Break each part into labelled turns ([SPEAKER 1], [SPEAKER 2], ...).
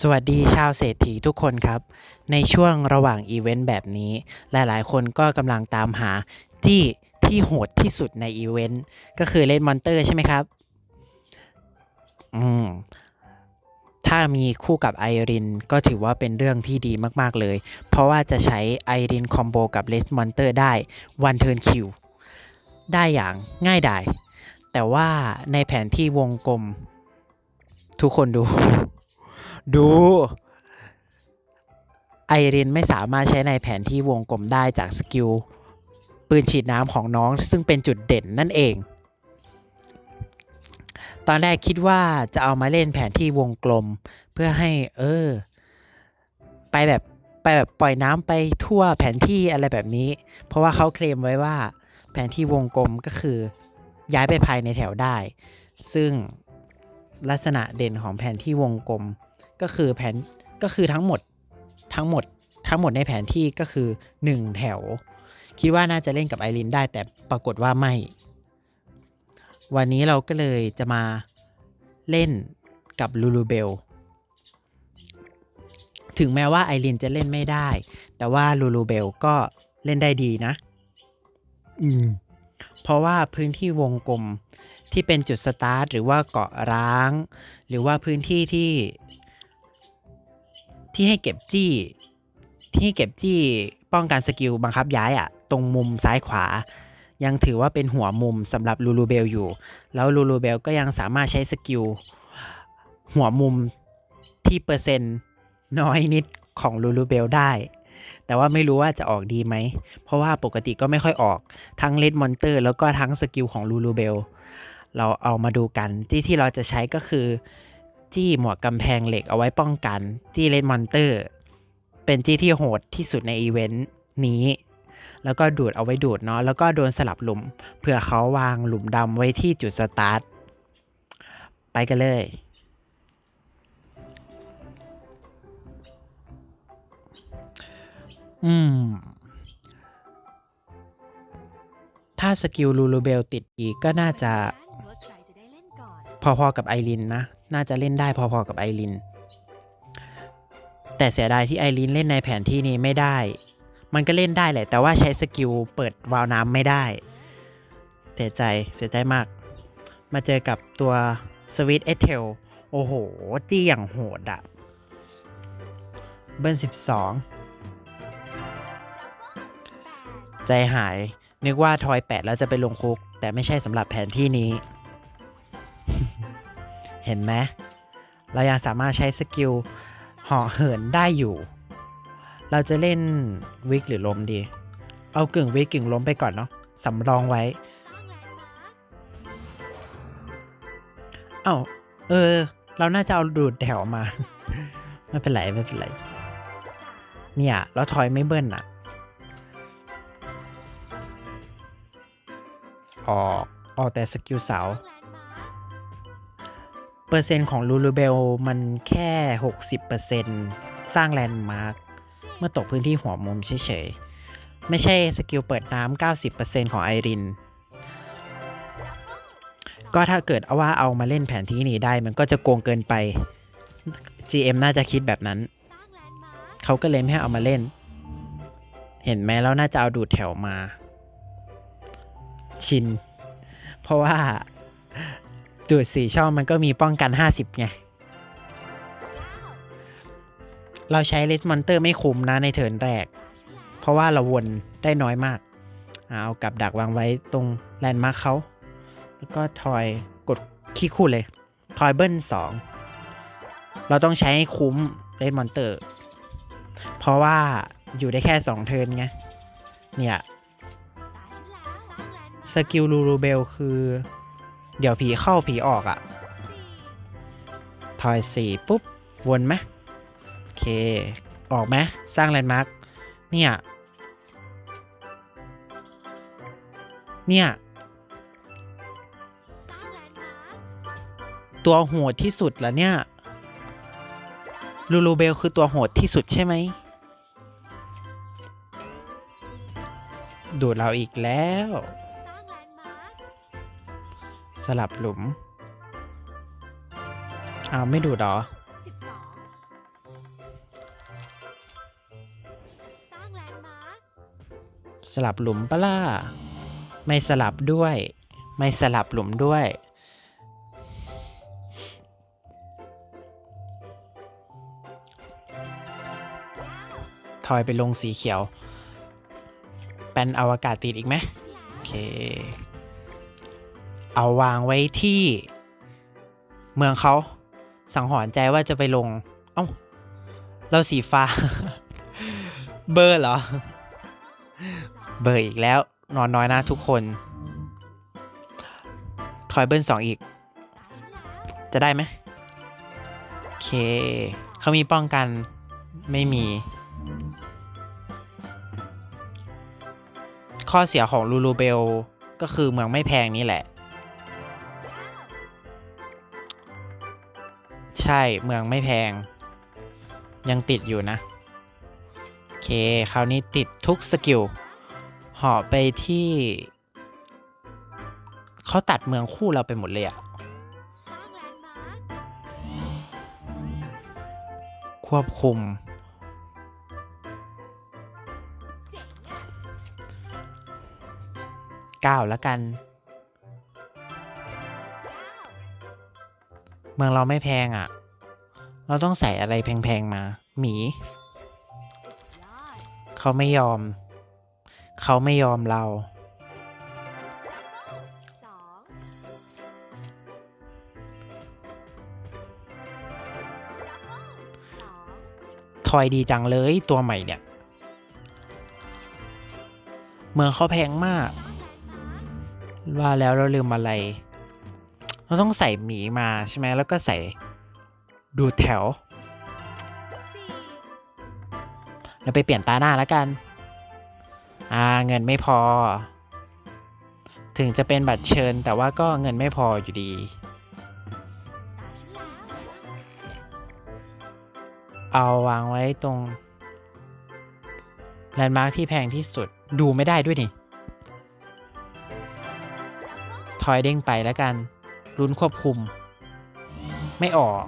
[SPEAKER 1] สวัสดีชาวเศรษฐีทุกคนครับ ในช่วงระหว่างอีเวนต์แบบนี้ หลายๆ คนก็กำลังตามหาจี้ที่โหดที่สุดในอีเวนต์ก็คือเล่นมอนเตอร์ใช่ไหมครับ อืม ถ้ามีคู่กับไอรินก็ถือว่าเป็นเรื่องที่ดีมากๆเลย เพราะว่าจะใช้ไอรินคอมโบกับเลสมอนเตอร์ได้วันเทิร์นคิวได้อย่างง่ายดายแต่ว่าในแผนที่วงกลม ทุกคนดู ดู ไอรินไม่สามารถใช้ในแผนที่วงกลมได้จากสกิลปืนฉีดน้ำของน้องซึ่งเป็นจุดเด่นนั่นเอง ตอนแรกคิดว่าจะเอามาเล่นแผนที่วงกลม เพื่อให้ เออ ไปแบบไปแบบปล่อยน้ำไปทั่วแผนที่อะไรแบบนี้ เพราะว่าเขาเคลมไว้ว่า แผนที่วงกลมก็คือ ย้ายไปภายในแถวได้ ซึ่งลักษณะเด่นของแผนที่วงกลม ก็คือแผนก็คือทั้งหมดทั้งหมดทั้งหมดในแผนที่ก็คือ 1 แถว คิดว่าน่าจะเล่นกับไอรินได้แต่ปรากฏว่าไม่ วันนี้เราก็เลยจะมาเล่นกับลูลูเบลถึงแม้ว่าไอรินจะเล่นไม่ได้ แต่ว่าลูลูเบลก็เล่นได้ดีนะ อืม เพราะว่าพื้นที่วงกลมที่เป็นจุดสตาร์ทหรือว่าเกาะร้าง หรือว่าพื้นที่ที่ ที่ให้เก็บจี้ ที่ให้เก็บจี้ป้องกันสกิลบังคับย้ายอะตรงมุมซ้ายขวา ยังถือว่าเป็นหัวมุมสำหรับลูลูเบลอยู่ แล้วลูลูเบลก็ยังสามารถใช้สกิลหัวมุมที่เปอร์เซ็นต์น้อยนิดของลูลูเบลได้ แต่ว่าไม่รู้ว่าจะออกดีไหม เพราะว่าปกติก็ไม่ค่อยออกทั้งเลดมอนเตอร์แล้วก็ทั้งสกิลของลูลูเบลเราเอามาดูกันที่ที่เราจะใช้ก็คือ จี้หมวกกำแพงเหล็กเอาไว้ป้องกัน จี้เลนมอนเตอร์ เป็นจี้ที่โหดที่สุดในอีเวนต์นี้ แล้วก็ดูดเอาไว้ดูดเนาะแล้วก็โดนสลับหลุมเผื่อเขาวางหลุมดำไว้ที่จุดสตาร์ทไปกันเลยอืม ถ้าสกิลลูลูเบลติดอีกก็น่าจะ
[SPEAKER 2] ว่าใครจะได้เล่นก่อน
[SPEAKER 1] พอๆกับไอรินนะ น่าจะเล่นได้พอๆกับไอริน แต่เสียดายที่ไอรินเล่นในแผนที่นี้ไม่ได้ มันก็เล่นได้แหละ แต่ว่าใช้สกิลเปิดวาล์วน้ำไม่ได้เสียใจเสียใจมาก มาเจอกับตัวสวิตเอเทลโอ้โห จี้อย่างโหดอะเบิ้ลสิบสองใจหายนึกว่าทอยแปดแล้วจะไปลงคุก แต่ไม่ใช่สำหรับแผนที่นี้ ห็นไหมเรายังสามารถใช้สกิลเหาะเหินได้อยู่ เราจะเล่นวิกหรือลมดี เอากึ่งวิกกึ่งล้มไปก่อนเนาะสำรองไว้ เอ้า เออ เราน่าจะเอาดูดแถวมา ไม่เป็นไร ไม่เป็นไร เนี่ยแล้วทอยไม่เบิ้ลอะออกออกแต่สกิลเสา เปอร์เซ็นต์ของลูลูเบลมันแค่ 60%สร้างแลนด์มาร์คเมื่อตกพื้นที่หัวมุมเฉยๆ ไม่ใช่สกิลเปิดน้ำ 90%ของไอริน ก็ถ้าเกิดเอาว่าเอามาเล่นแผนที่นี้ได้มันก็จะโกงเกินไป GM น่าจะคิดแบบนั้น เขาก็เลยไม่ให้เอามาเล่น เห็นไหมแล้วน่าจะเอาดูดแถวมา ชิน เพราะว่า ดูดสี่ช่องมันก็มีป้องกัน 50 ไง เราใช้เลสมอนเตอร์ไม่คุ้มนะในเทิร์นแรก เพราะว่าเราวนได้น้อยมาก เอากับดักวางไว้ตรงแลนด์มาร์คเขาแล้วก็ทอยกดคีย์คู่เลย ทอยเบิ้ลสองเราต้องใช้ให้คุ้มเลสมอนเตอร์ เพราะว่าอยู่ได้แค่ 2 เทิร์นไง เนี่ย สกิลลูรูเบลคือ เดี๋ยวผีเข้าผีออกอะ่ะทอยสี่ปุ๊บ วนไหมโอเค ออกไหมสร้างแลนด์มาร์คเนี่ย เนี่ย ตัวโหดที่สุดแล้วเนี่ย ลูลูเบลคือตัวโหดที่สุดใช่ไหม ดูดเราอีกแล้ว สลับหลุม เอาไม่ดูดหรอสลับหลุมปะล่ะ ไม่สลับด้วย ไม่สลับหลุมด้วย ถอยไปลงสีเขียว เป็นอวกาศติดอีกไหม โอเค เอาวางไว้ที่เมืองเขาสังหรณ์ใจว่าจะไปลง เอ้า เราสีฟ้า เบอร์เหรอ เบอร์อีกแล้ว นอนน้อยนะทุกคนทอยเบิลสองอีก จะได้ไหมโอเค เขามีป้องกันไม่มี ข้อเสียของลูลูเบล ก็คือเมืองไม่แพงนี่แหละ ใช่เมืองไม่แพง ยังติดอยู่นะ โอเค คราวนี้ติดทุกสกิลเหาะไปที่ เขาตัดเมืองคู่เราไปหมดเลยอะ
[SPEAKER 2] ค
[SPEAKER 1] วบคุม
[SPEAKER 2] เจ๋งอะ
[SPEAKER 1] 9แล้วกัน เมืองเราไม่แพงอะเราต้องใส่อะไรแพงๆมา หมี เขาไม่ยอม เขาไม่ยอมเรา
[SPEAKER 2] สองสอง
[SPEAKER 1] ทอยดีจังเลยตัวใหม่เนี่ย เมืองเขาแพงมาก ว่าแล้วเราลืมอะไร เราต้องใส่หมีมาใช่ไหมแล้วก็ใส่ดูแถว
[SPEAKER 2] สี่
[SPEAKER 1] แล้วไปเปลี่ยนตาหน้าแล้วกัน อ่าเงินไม่พอ ถึงจะเป็นบัตรเชิญแต่ว่าก็เงินไม่พออยู่ดี เอาวางไว้ตรงแลนด์มาร์คที่แพงที่สุดดูไม่ได้ด้วยนี่ ทอยเด้งไปแล้วกัน รุนควบคุม ไม่ออก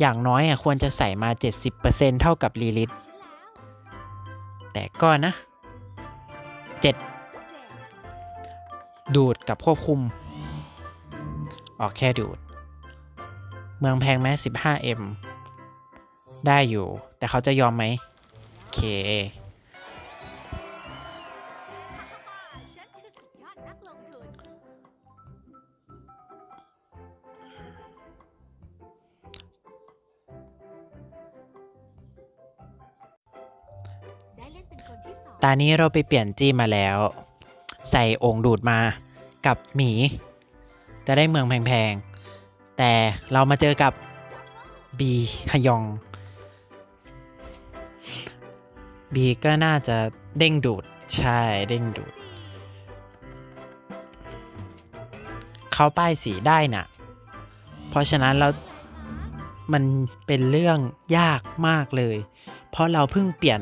[SPEAKER 1] อย่างน้อยอะควรจะใส่มา 70%เท่ากับลีลิต
[SPEAKER 2] ตาฉันแล้ว
[SPEAKER 1] แต่ก็นะ7
[SPEAKER 2] เจ็ด
[SPEAKER 1] ดูดกับควบคุม ออกแค่ดูด เมืองแพงไหม 15M ได้อยู่ แต่เขาจะยอมไหม โอเคานี้เราไปเปลี่ยนจี้มาแล้ว ใส่องค์ดูดมากับหมี จะได้เมืองแพงๆ แต่เรามาเจอกับบีฮยองบีก็น่าจะเด้งดูด ใช่เด้งดูด เขาป้ายสีได้น่ะ เพราะฉะนั้นเรา มันเป็นเรื่องยากมากเลย เพราะเราเพิ่งเปลี่ยน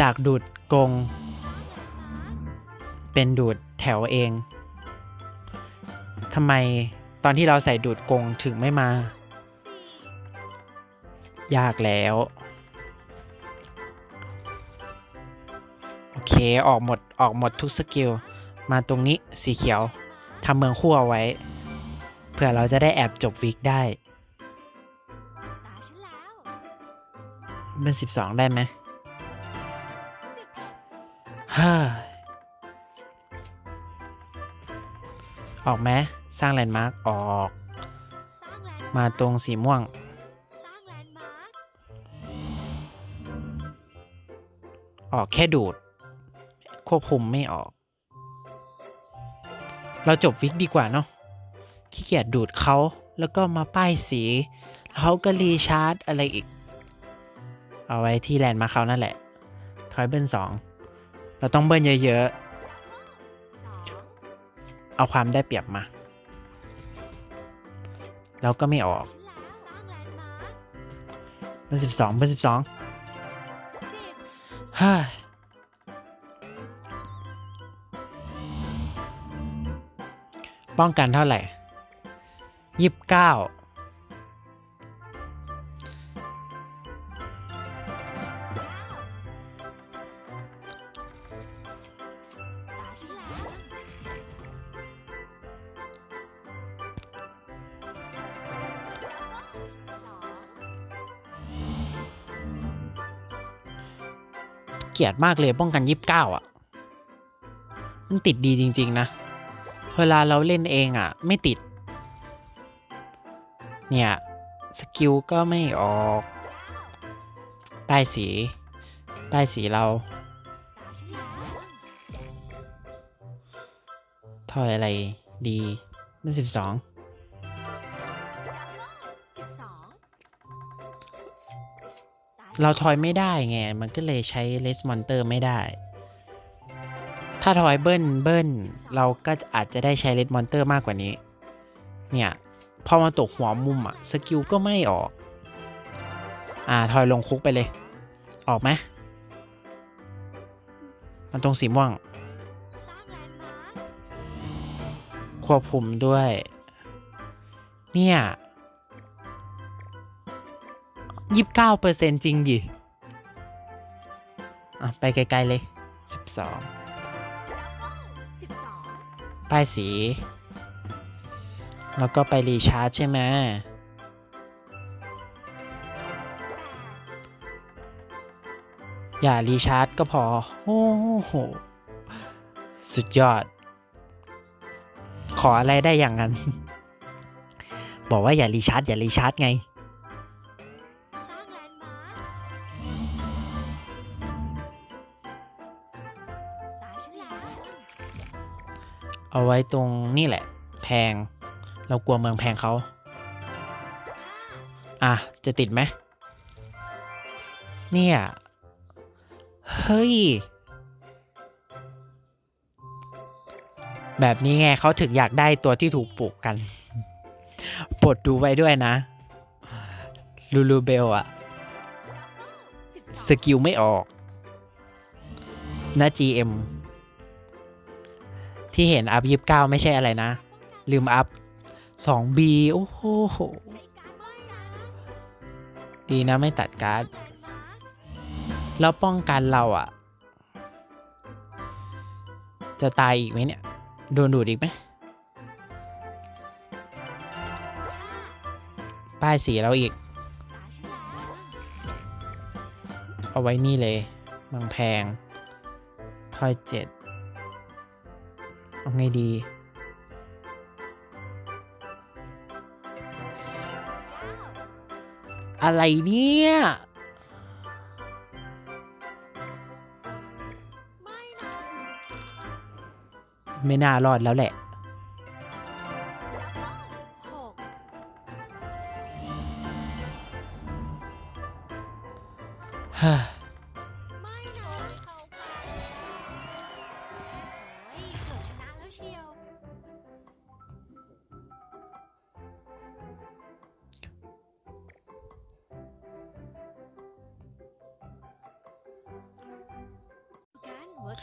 [SPEAKER 1] จากดูด กง เป็นดูดแถวเองทำไมตอนที่เราใส่ดูดกงถึงไม่มา ยากแล้ว โอเคออกหมดออกหมดทุกสกิล มาตรงนี้สีเขียวทำเมืองคู่เอาไว้เผื่อเราจะได้แอบจบวิกได้ เป็นสิบสองได้ไหม ฮ้ยออกไหมสร้างแลนด์มาร์กออก
[SPEAKER 2] สร้างแลนด์
[SPEAKER 1] มาตรงสีม่วง
[SPEAKER 2] สร้างแลนด์มาร์ค
[SPEAKER 1] ออกแค่ดูด ควบคุมไม่ออก เราจบวิกดีกว่าเนาะขี้เกียจดูดเขาแล้วก็มาป้ายสีแล้วเขาก็รีชาร์จอะไรอีก เอาไว้ที่แลนด์มาร์คเขานั่นแหละ ทอยเบิลสอง เราต้องเบิ้ลเยอะๆ เอาความได้เปรียบมา แล้วก็ไม่ออก
[SPEAKER 2] ฉันแล้วสร้างแลนด์มาร์ค
[SPEAKER 1] เบิ้ลสิบสองเบิ้ลสิบสอง
[SPEAKER 2] สิบ
[SPEAKER 1] เฮ้ยป้องกันเท่าไหร่ยี่สิบเก้า เกียดมากเลยป้องกันยี่สิบเก้าอะ มันติดดีจริง ๆ นะ เวลาเราเล่นเองอะ ไม่ติด เนี่ย สกิลก็ไม่ออกป้ายสีป้ายสีเราถอยอะไรดีมันสิบสอง เราทอยไม่ได้ไง มันก็เลยใช้เลสมอนเตอร์ไม่ได้ ถ้าทอยเบิ้ลเบิ้ลเราก็อาจจะได้ใช้เลสมอนเตอร์มากกว่านี้ เนี่ย พอมาตกหัวมุมอะสกิลก็ไม่ออก อ่าทอยลงคุกไปเลย ออกไหมมันตรงสีม่วง
[SPEAKER 2] ค
[SPEAKER 1] วบคุมด้วย เนี่ย ยี่สิบเก้าเปอร์เซ็นจริงดิอะไปไกลๆเลยสิบสอง
[SPEAKER 2] สิบสอง
[SPEAKER 1] ป้ายสี แล้วก็ไปรีชาร์จใช่ไหมอย่ารีชาร์จก็พอ โอ้โห สุดยอด ขออะไรได้อย่างนั้น บอกว่าอย่ารีชาร์จอย่ารีชาร์จไง เอาไว้ตรงนี่แหละ แพง เรากลัวเมืองแพงเขา อะ จะติดไหม เนี่ย เฮ้ย แบบนี้ไงเขาถึงอยากได้ตัวที่ถูกปลูกกันโปรดดูไว้ด้วยนะ ลูลูเบลอะ
[SPEAKER 2] ส
[SPEAKER 1] กิลไม่ออกนะ GM ที่เห็นอัพยีิบเก้าไม่ใช่อะไรนะ ลืมอัพ 2B โอ้โห
[SPEAKER 2] ใช้การป้องกัน
[SPEAKER 1] ดีนะไม่ตัดการ์ด
[SPEAKER 2] แล้
[SPEAKER 1] วป้องกันเราอะจะตายอีกไหมเนี่ย โดนดูดอีกไหมป้ายสีเราอีก เอาไว้นี่เลยบางแพงทอยเจ็ด ไงดี อะไรเนี่ย
[SPEAKER 2] ไม่นะ
[SPEAKER 1] ไม่น่ารอดแล้วแหละ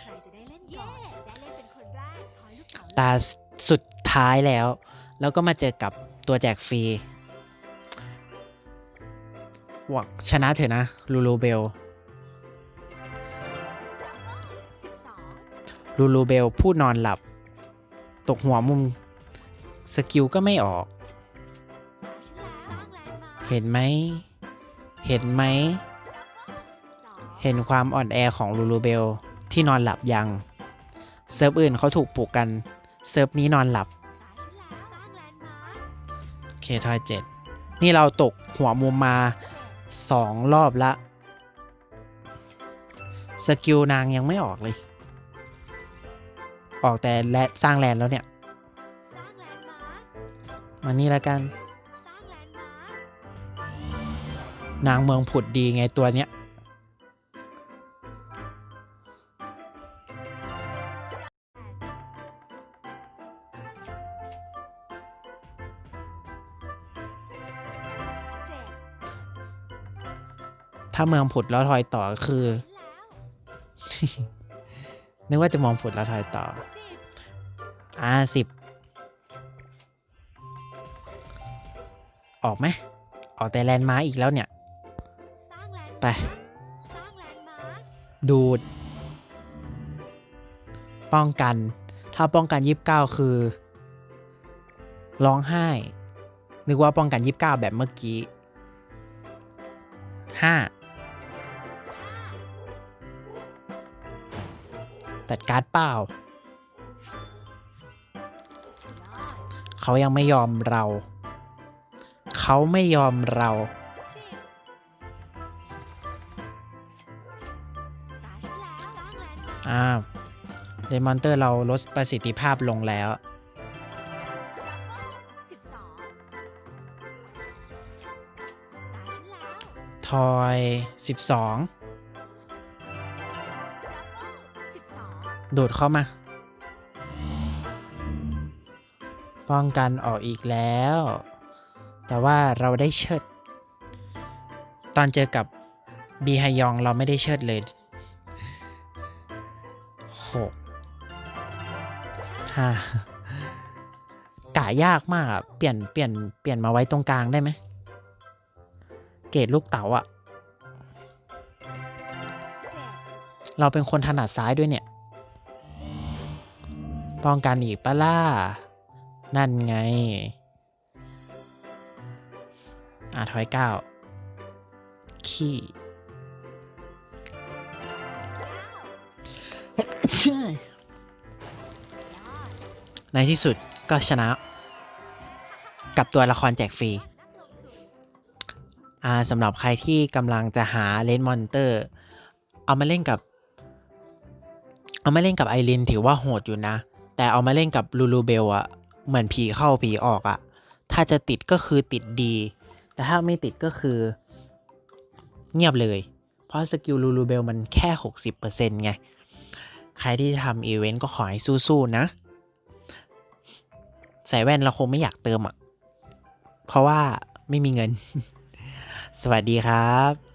[SPEAKER 2] ใครจะได้เล่นก่อนได้เล่นเป็นคนแรกทอยลูกเต๋า
[SPEAKER 1] ตาสุดท้ายแล้ว แล้วก็มาเจอกับตัวแจกฟรีหวังชนะเถอะนะลูลูเบล
[SPEAKER 2] สิบสอง
[SPEAKER 1] ลูลูเบลผู้นอนหลับ ตกหัวมุม สกิลก็ไม่ออก
[SPEAKER 2] ตาฉันแล้วสร้างแลนด์มาร์ค
[SPEAKER 1] เห็นไหม เห็นไหม
[SPEAKER 2] สอง
[SPEAKER 1] เห็นความอ่อนแอของลูลูเบล ที่นอนหลับยัง เซิร์ฟอื่นเขาถูกปลุกกัน เซิร์ฟนี้นอนหลับ โอเคทอยเจ็ดนี่เราตกหัวมุมมาสองรอบละ สกิลนางยังไม่ออกเลย ออกแต่และสร้างแลนด์แล้วเนี่ย
[SPEAKER 2] สร้างแลนด์มา
[SPEAKER 1] นี่แล้วกัน
[SPEAKER 2] นา
[SPEAKER 1] งเมืองผุดดีไงตัวเนี้ย ถ้าเมืองผุดแล้วทอยต่อก็คือ
[SPEAKER 2] นึ
[SPEAKER 1] กว่าจะมองผุดแล้วทอยต่อ อ่าสิบออกไหมออกแต่แลนด์มาร์อีกแล้วเนี่ย ไป
[SPEAKER 2] ดู
[SPEAKER 1] ด ป้องกัน ถ้าป้องกันยีิบเก้าคือ ร้องไห้ นึกว่าป้องกันยีิบเก้าแบบเมื่อกี้ห้า จัดการ์ดเปล่า เขายังไม่ยอมเรา เขาไม่ยอมเรา
[SPEAKER 2] ตาฉันแล้วสร้างแลนด์ม
[SPEAKER 1] อ้าวเดมอนเตอร์เราลดประสิทธิภาพลงแล้ว
[SPEAKER 2] สิบสองตาฉันแล้ว
[SPEAKER 1] ทอย 12
[SPEAKER 2] สิบสอง
[SPEAKER 1] ดูดเข้ามา ป้องกันออกอีกแล้ว แต่ว่าเราได้เชิด ตอนเจอกับบีฮยองเราไม่ได้เชิดเลยหกห้ากะยากมาก เปลี่ยนเปลี่ยนเปลี่ยนมาไว้ตรงกลางได้ไหม เกรดลูกเต๋าอะเราเป็นคนถนัดซ้ายด้วยเนี่ย ป้องกันอีกปะล่านั่นไง อะถอยเก้า ขี้ใช่
[SPEAKER 2] ยอด
[SPEAKER 1] ในที่สุดก็ชนะ กับตัวละครแจกฟรี
[SPEAKER 2] นักลงทุน
[SPEAKER 1] อ่าสำหรับใครที่กำลังจะหาเลนมอนเตอร์ เอามาเล่นกับ เอามาเล่นกับไอรินถือว่าโหดอยู่นะ แต่เอามาเล่นกับลูลูเบลอะเหมือนผีเข้าผีออกอะถ้าจะติดก็คือติดดี แต่ถ้าไม่ติดก็คือ เงียบเลย เพราะสกิลลูลูเบลมันแค่ 60%ไง ใครที่ทำอีเวนต์ก็ขอให้สู้ๆนะ ใส่แว่นเราคงไม่อยากเติมอะเพราะว่าไม่มีเงิน สวัสดีครับ